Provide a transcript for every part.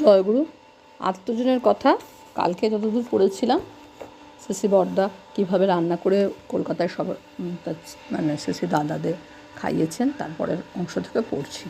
জয়গুরু, আত্মজনের কথা কালকে যতদূর পড়েছিলাম সিসি বর্দা কীভাবে রান্না করে কলকাতায় সব মানে সিসি দাদাদের খাইয়েছেন, তারপরের অংশ থেকে পড়ছি।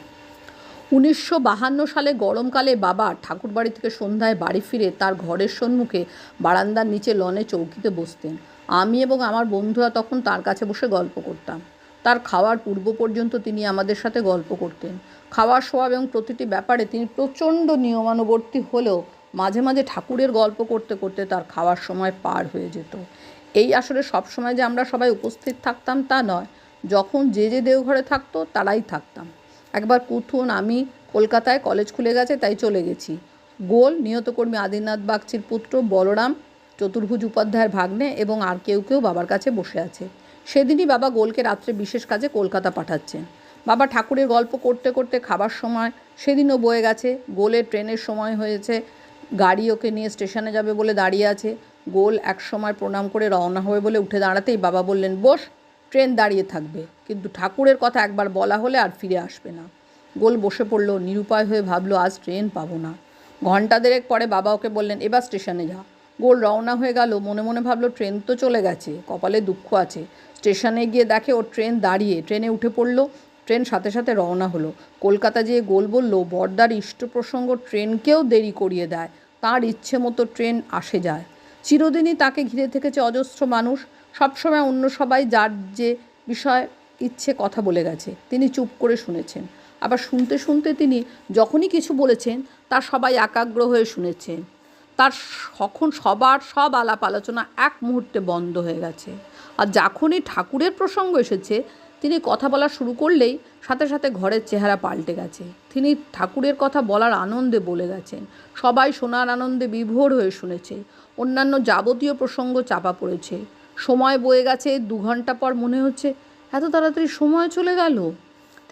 উনিশশো বাহান্ন সালে গরমকালে বাবা ঠাকুরবাড়ি থেকে সন্ধ্যায় বাড়ি ফিরে তার ঘরের সম্মুখে বারান্দার নিচে লনে চৌকিতে বসতেন। আমি এবং আমার বন্ধুরা তখন তার কাছে বসে গল্প করতাম। তার খাওয়ার পূর্ব পর্যন্ত তিনি আমাদের সাথে গল্প করতেন। খাওয়ার সোয়াব এবং প্রতিটি ব্যাপারে তিনি প্রচণ্ড নিয়মানুবর্তী হলেও মাঝে মাঝে ঠাকুরের গল্প করতে করতে তার খাওয়ার সময় পার হয়ে যেত। এই আসলে সবসময় যে আমরা সবাই উপস্থিত থাকতাম তা নয়, যখন যে যে দেওঘরে থাকতো তারাই থাকতাম। একবার কুথুন, আমি কলকাতায় কলেজ খুলে গেছে, তাই চলে গেছি। গোল নিহতকর্মী আদিনাথ বাগচির পুত্র বলরাম, চতুর্ভুজ উপাধ্যায়ের ভাগ্নে এবং আর কেউ কেউ বাবার কাছে বসে আছে। সেদিনই বাবা গোলকে রাত্রে বিশেষ কাজে কলকাতা পাঠাচ্ছেন। বাবা ঠাকুরের গল্প করতে করতে খাবার সময় সেদিনও বয়ে গেছে। গোলের ট্রেনের সময় হয়েছে। গাড়ি ওকে নিয়ে স্টেশনে যাবে বলে দাঁড়িয়ে আছে। গোল এক সময় প্রণাম করে রওনা হবে বলে উঠে দাঁড়াতেই বাবা বললেন, বস, ট্রেন দাঁড়িয়ে থাকবে। কিন্তু ঠাকুরের কথা একবার বলা হলে আর ফিরে আসবে না। গোল বসে পড়ল, নিরুপায় হয়ে ভাবলো, আজ ট্রেন পাবো না। ঘণ্টা দেড়েক পরে বাবা ওকে বললেন, এবার স্টেশনে যা। গোল রওনা হয়ে গেল। মনে মনে ভাবলো, ট্রেন তো চলে গেছে, কপালে দুঃখ আছে। স্টেশনে গিয়ে দেখে ওর ট্রেন দাঁড়িয়ে, ট্রেনে উঠে পড়ল। ট্রেন সাথে সাথে রওনা হলো। কলকাতা যেয়ে গোল বলল, বর্দার ইষ্ট প্রসঙ্গ ট্রেনকেও দেরি করিয়ে দেয়। তার ইচ্ছে মতো ট্রেন আসে যায়। চিরদিনই তাকে ঘিরে থেকেছে অজস্র মানুষ। সবসময় অন্য সবাই যার যে বিষয় ইচ্ছে কথা বলে গেছে, তিনি চুপ করে শুনেছেন। আবার শুনতে শুনতে তিনি যখনই কিছু বলেছেন, তা সবাই একাগ্র হয়ে শুনেছেন। তার তখন সবার সব আলাপ আলোচনা এক মুহূর্তে বন্ধ হয়ে গেছে। আর যখনই ঠাকুরের প্রসঙ্গ এসেছে, তিনি কথা বলা শুরু করলেই সাথে সাথে ঘরের চেহারা পাল্টে গেছে। তিনি ঠাকুরের কথা বলার আনন্দে বলে গেছেন। সবাই শোনার আনন্দে বিভোর হয়ে শুনেছে। অন্যান্য যাবতীয় প্রসঙ্গ চাপা পড়েছে। সময় বয়ে গেছে, দু ঘণ্টা পর মনে হচ্ছে, এত তাড়াতাড়ি সময় চলে গেল।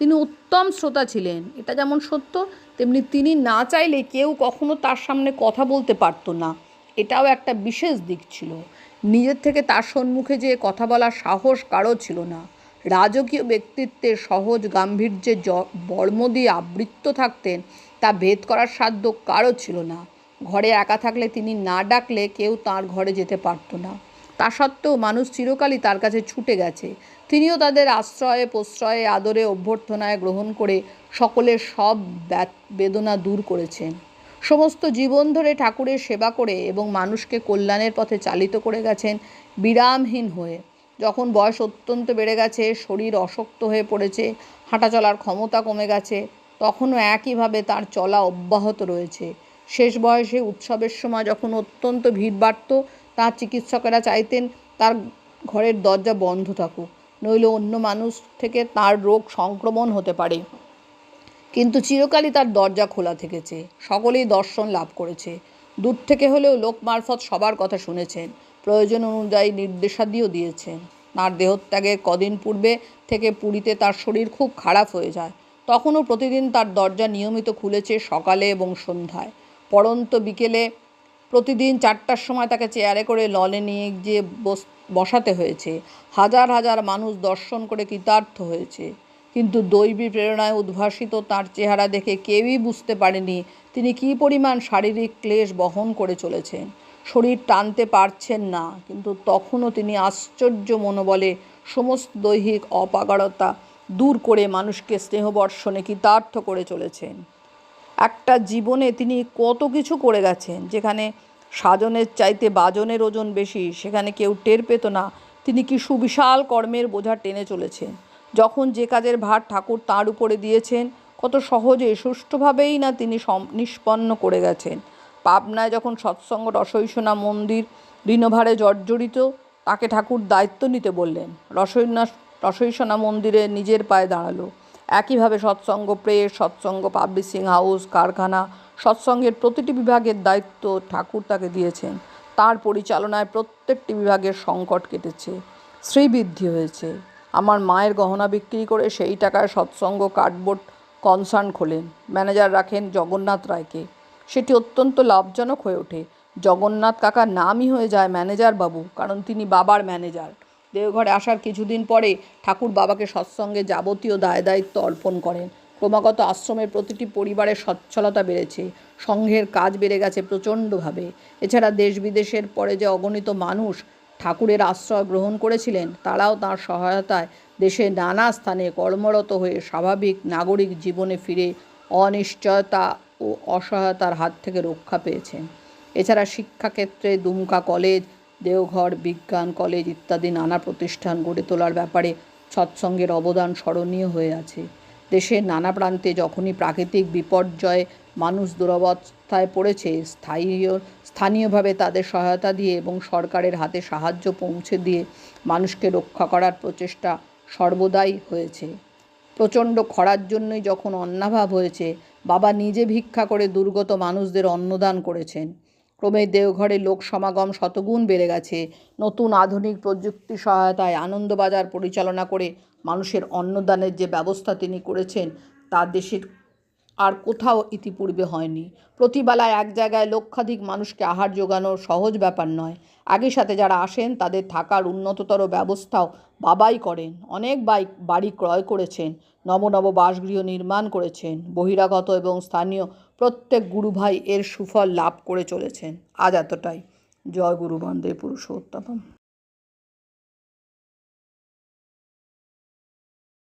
তিনি উত্তম শ্রোতা ছিলেন। এটা যেমন সত্য, তেমনি তিনি না চাইলে কেউ কখনো তার সামনে কথা বলতে পারতো না। এটাও একটা বিশেষ দিক ছিল। নিজের থেকে তার সম্মুখে যে কথা বলার সাহস কারও ছিল না। রাজকীয় ব্যক্তিত্বের সহজ গাম্ভীর্যে জ- বর্ম দিয়ে আবৃত্ত থাকতেন, তা ভেদ করার সাধ্য কারও ছিল না। ঘরে একা থাকলে তিনি না ডাকলে কেউ তার ঘরে যেতে পারতো না। তা সত্ত্বেও মানুষ চিরকালই তার কাছে ছুটে গেছে। তিনিও তাদের আশ্রয়ে, প্রশ্রয়ে, আদরে, অভ্যর্থনায় গ্রহণ করে সকলের সব বেদনা দূর করেছেন। সমস্ত জীবন ধরে ঠাকুরের সেবা করে এবং মানুষকে কল্যাণের পথে চালিত করে গেছেন বিরামহীন হয়ে। যখন বয়স অত্যন্ত বেড়ে গেছে, শরীর অশক্ত হয়ে পড়েছে, হাঁটা চলার ক্ষমতা কমে গেছে, তখনও একইভাবে তার চলা অব্যাহত রয়েছে। শেষ বয়সে উৎসবের সময় যখন অত্যন্ত ভিড় বাড়ত তার চিকিৎসকেরা চাইতেন তার ঘরের দরজা বন্ধ থাকুক, নইলে অন্য মানুষ থেকে তার রোগ সংক্রমণ হতে পারে। কিন্তু চিরকালই তার দরজা খোলা থেকেছে, সকলেই দর্শন লাভ করেছে। দূর থেকে হলেও লোক মারফত সবার কথা শুনেছেন, প্রয়োজন অনুযায়ী নির্দেশাদিও দিয়েছেন। তার দেহত্যাগের কদিন পূর্বে থেকে পুরীতে তার শরীর খুব খারাপ হয়ে যায়। তখনও প্রতিদিন তার দরজা নিয়মিত খুলেছে সকালে এবং সন্ধ্যায়। পরন্ত বিকেলে প্রতিদিন চারটার সময় তাকে চেয়ারে করে ললে নিয়ে গিয়ে বস- বসাতে হয়েছে। হাজার হাজার মানুষ দর্শন করে কৃতার্থ হয়েছে। কিন্তু দৈবী প্রেরণায় উদ্ভাসিত তার চেহারা দেখে কেউই বুঝতে পারেনি তিনি কী পরিমাণ শারীরিক ক্লেশ বহন করে চলেছেন। শরীর টানতে পারছেন না, কিন্তু তখনও তিনি আশ্চর্য মনোবলে সমস্ত দৈহিক অপাগারতা দূর করে মানুষকে স্নেহবর্ষণে কৃতার্থ করে চলেছেন। একটা জীবনে তিনি কত কিছু করে গেছেন। যেখানে সাজনের চাইতে বাজনের ওজন বেশি, সেখানে কেউ টের পেত না তিনি কি সুবিশাল কর্মের বোঝা টেনে চলেছেন। যখন যে কাজের ভার ঠাকুর তাঁর উপরে দিয়েছেন, কত সহজে, সুষ্ঠুভাবেই না তিনি নিষ্পন্ন করে গেছেন। পাবনায় যখন সৎসঙ্গ রসইসোনা মন্দির ঋণভারে জর্জরিত, তাকে ঠাকুর দায়িত্ব নিতে বললেন। রসইনা রসইসোনা মন্দিরে নিজের পায়ে দাঁড়াল। একইভাবে Satsang press, Satsang publishing house, কারখানা, সৎসঙ্গের প্রতিটি বিভাগের দায়িত্ব ঠাকুর তাকে দিয়েছেন। তার পরিচালনায় প্রত্যেকটি বিভাগের সংকট কেটেছে, শ্রীবৃদ্ধি হয়েছে। আমার মায়ের গহনা বিক্রি করে সেই টাকায় সৎসঙ্গ কার্ডবোর্ড কনসার্ন খোলেন। ম্যানেজার রাখেন জগন্নাথ রায়কে। সেটি অত্যন্ত লাভজনক হয়ে ওঠে। জগন্নাথ কাকার নামই হয়ে যায় ম্যানেজার বাবু কারণ তিনি বাবার ম্যানেজার। দেওঘরে আসার কিছুদিন পরে ঠাকুর বাবাকে সৎসঙ্গে যাবতীয় দায় দায়িত্ব অর্পণ করেন। ক্রমাগত আশ্রমের প্রতিটি পরিবারের সচ্ছলতা বেড়েছে। সংঘের কাজ বেড়ে গেছে প্রচণ্ডভাবে। এছাড়া দেশ বিদেশের পরে যে অগণিত মানুষ ঠাকুরের আশ্রয় গ্রহণ করেছিলেন, তারাও তাঁর সহায়তায় দেশের নানা স্থানে কর্মরত হয়ে স্বাভাবিক নাগরিক জীবনে ফিরে অনিশ্চয়তা ও অসহায়তার হাত থেকে রক্ষা পেয়েছেন। এছাড়া শিক্ষাক্ষেত্রে দুমকা কলেজ দেওঘর, বিজ্ঞান, কলেজ ইত্যাদি নানা প্রতিষ্ঠান গড়ে তোলার ব্যাপারে সৎসঙ্গের অবদান স্মরণীয় হয়ে আছে। দেশের নানা প্রান্তে যখনই প্রাকৃতিক বিপর্যয়ে মানুষ দুরবস্থায় পড়েছে, স্থায়ীয়, স্থানীয়ভাবে তাদের সহায়তা দিয়ে এবং সরকারের হাতে সাহায্য পৌঁছে দিয়ে মানুষকে রক্ষা করার প্রচেষ্টা সর্বদাই হয়েছে। প্রচণ্ড খরার জন্যই যখন অন্নাভাব হয়েছে, বাবা নিজে ভিক্ষা করে দুর্গত মানুষদের অন্নদান করেছেন। ক্রমে দেওঘরে লোক সমাগম শতগুণ বেড়ে গেছে। নতুন আধুনিক প্রযুক্তি সহায়তায় আনন্দবাজার পরিচালনা করে মানুষের অন্নদানের যে ব্যবস্থা তিনি করেছেন, তা দেশের আর কোথাও ইতিপূর্বে হয়নি। প্রতিবেলায় এক জায়গায় লক্ষাধিক মানুষকে আহার জোগানো সহজ ব্যাপার নয়। আগের সাথে যারা আসেন, তাদের থাকার উন্নততর ব্যবস্থাও বাবাই করেন। অনেক বাইক, বাড়ি ক্রয় করেছেন নব নব বাসগৃহ নির্মাণ করেছেন, বহিরাগত এবং স্থানীয় প্রত্যেক গুরুভাই এর সুফল লাভ করে চলেছেন। আজ এতটাই। জয় গুরু বন্দে পুরুষোত্তম